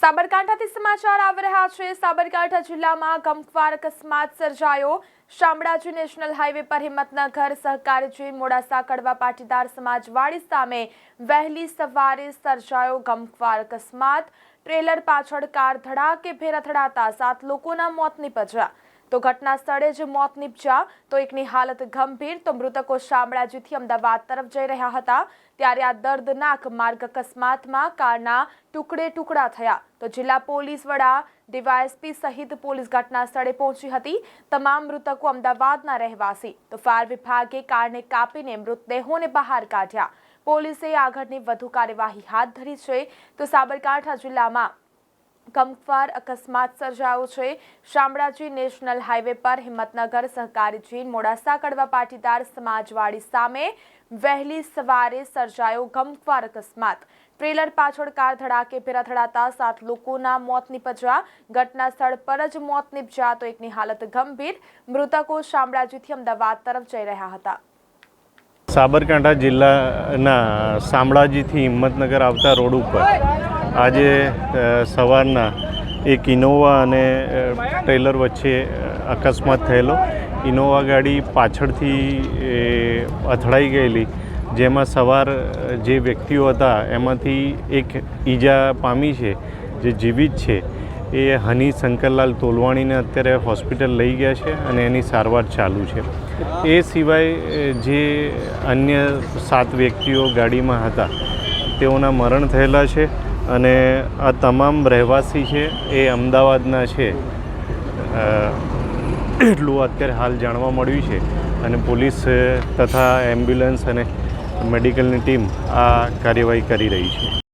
સાબરકાંઠાથી સમાચાર આવી રહ્યા છે. સાબરકાંઠા જિલ્લામાં ગમખ્વાર અકસ્માત સર્જાયો. શામળાજી નેશનલ હાઈવે પર હિંમતનગર સહકારીજી મોડાસા કડવા પાટીદાર સમાજવાડી સામે વહેલી સવારે સર્જાયો ગમખ્વાર અકસ્માત. ટ્રેલર પાછળ કાર ધડાકે, ભેર અથડાતા સાત લોકોના મોત નીપજ્યા. તો ઘટના સ્થળે જ મોત નીપજ્યા. તો એકની હાલત ગંભીર. તો મૃતકો શામળાજીથી અમદાવાદ તરફ જઈ રહ્યા હતા. ત્યારે આ દર્દનાક માર્ગ અકસ્માતમાં કારના ટુકડે ટુકડા થયા. તો જિલ્લા પોલીસ વડા ડીવાયએસપી સહિત પોલીસ ઘટના સ્થળે પહોંચી હતી. તમામ મૃતકો અમદાવાદના રહેવાસી. તો ફાયર વિભાગે કારને કાપીને મૃતદેહોને બહાર કાઢ્યા. પોલીસે આગળની વધુ કાર્યવાહી હાથ ધરી છે. તો સાબરકાંઠા જિલ્લામાં ગમખ્વાર અકસ્માત સર્જાયો છે. શામળાજી નેશનલ હાઈવે પર હિંમતનગર સહકારી મોડાસા કડવા પાટીદાર સમાજવાડી સામે વહેલી સવારે સર્જાયો ગમખ્વાર અકસ્માત. ટ્રેલર પાછળ કાર ધડાકે ભેર સાત લોકોના મોત નિપજ્યા. ઘટના સ્થળ પર જ મોત નીપજ્યા તો એકની હાલત ગંભીર. મૃતકો શામળાજીથી અમદાવાદ તરફ જઈ રહ્યા હતા. સાબરકાંઠા જિલ્લાના શામળાજીથી હિંમતનગર આવતા રોડ ઉપર આજે સવારના એક ઇનોવા અને ટ્રેલર વચ્ચે અકસ્માત થયેલો. ઇનોવા ગાડી પાછળથી અથડાઈ ગયેલી. જેમાં સવાર જે વ્યક્તિઓ હતા, એમાંથી એક ઈજા પામી છે, જે જીવિત છે. એ હની શંકરલાલ તોલવાણીને અત્યારે હોસ્પિટલ લઈ ગયા છે અને એની સારવાર ચાલુ છે. એ સિવાય જે અન્ય સાત વ્યક્તિઓ ગાડીમાં હતા, તેઓના મરણ થયેલા છે. અને આ તમામ રહેવાસી છે, એ અમદાવાદના છે. એટલું અત્યારે હાલ જાણવા મળ્યું છે. અને પોલીસ તથા એમ્બ્યુલન્સ અને મેડિકલની ટીમ આ કાર્યવાહી કરી રહી છે.